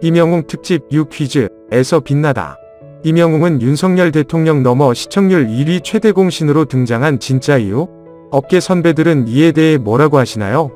이명웅 특집 6퀴즈에서 빛나다. 이명웅은 윤석열 대통령 넘어 시청률 1위 최대 공신으로 등장한 진짜 이유? 업계 선배들은 이에 대해 뭐라고 하시나요?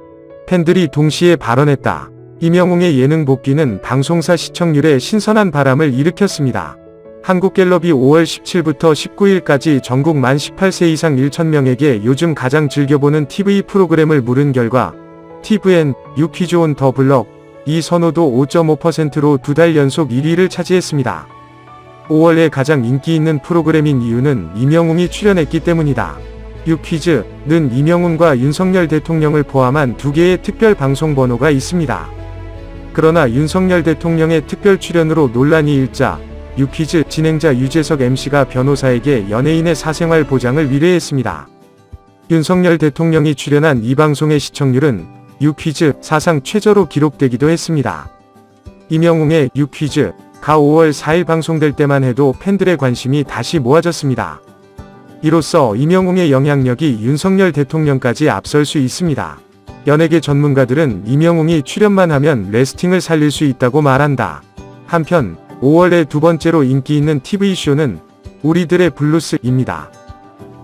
팬들이 동시에 발언했다. 이명웅의 예능 복귀는 방송사 시청률에 신선한 바람을 일으켰습니다. 한국갤럽이 5월 17부터 19일까지 전국 만 18세 이상 1,000명에게 요즘 가장 즐겨보는 TV 프로그램을 물은 결과 TVN, 유퀴즈 온 더 블럭, 이 선호도 5.5%로 두 달 연속 1위를 차지했습니다. 5월에 가장 인기 있는 프로그램인 이유는 이명웅이 출연했기 때문이다. 유퀴즈는 이명웅과 윤석열 대통령을 포함한 두 개의 특별 방송 번호가 있습니다. 그러나 윤석열 대통령의 특별 출연으로 논란이 일자 유퀴즈 진행자 유재석 MC가 변호사에게 연예인의 사생활 보장을 위례했습니다. 윤석열 대통령이 출연한 이 방송의 시청률은 유퀴즈 사상 최저로 기록되기도 했습니다. 이명웅의 유퀴즈 가 5월 4일 방송될 때만 해도 팬들의 관심이 다시 모아졌습니다. 이로써 이명웅의 영향력이 윤석열 대통령까지 앞설 수 있습니다. 연예계 전문가들은 이명웅이 출연만 하면 레스팅을 살릴 수 있다고 말한다. 한편 5월에 두 번째로 인기 있는 TV쇼는 우리들의 블루스입니다.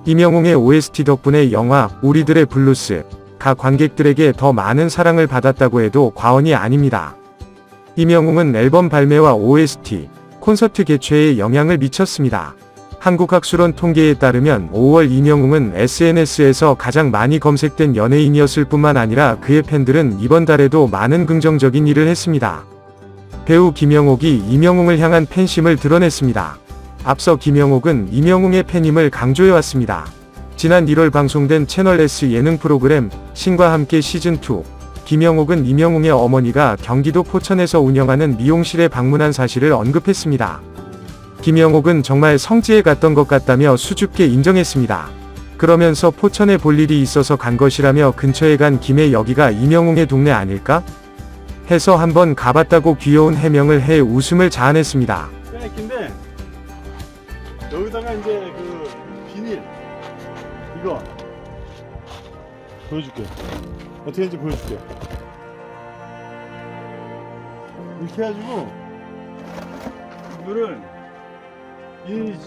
이명웅의 OST 덕분에 영화 우리들의 블루스 가 관객들에게 더 많은 사랑을 받았다고 해도 과언이 아닙니다. 이명웅은 앨범 발매와 OST, 콘서트 개최에 영향을 미쳤습니다. 한국학술원 통계에 따르면 5월 이명웅은 SNS에서 가장 많이 검색된 연예인이었을 뿐만 아니라 그의 팬들은 이번 달에도 많은 긍정적인 일을 했습니다. 배우 김영옥이 이명웅을 향한 팬심을 드러냈습니다. 앞서 김영옥은 이명웅의 팬임을 강조해왔습니다. 지난 1월 방송된 채널 S 예능 프로그램 신과 함께 시즌2 김영옥은 이명웅의 어머니가 경기도 포천에서 운영하는 미용실에 방문한 사실을 언급했습니다. 김영옥은 정말 성지에 갔던 것 같다며 수줍게 인정했습니다. 그러면서 포천에 볼 일이 있어서 간 것이라며 근처에 간 김에 여기가 이명웅의 동네 아닐까? 해서 한번 가봤다고 귀여운 해명을 해 웃음을 자아냈습니다. 근데 여기다가 이제 그 비닐 이거 보여줄게. 어떻게 하는지 보여줄게. 이렇게 해가지고 이거를 이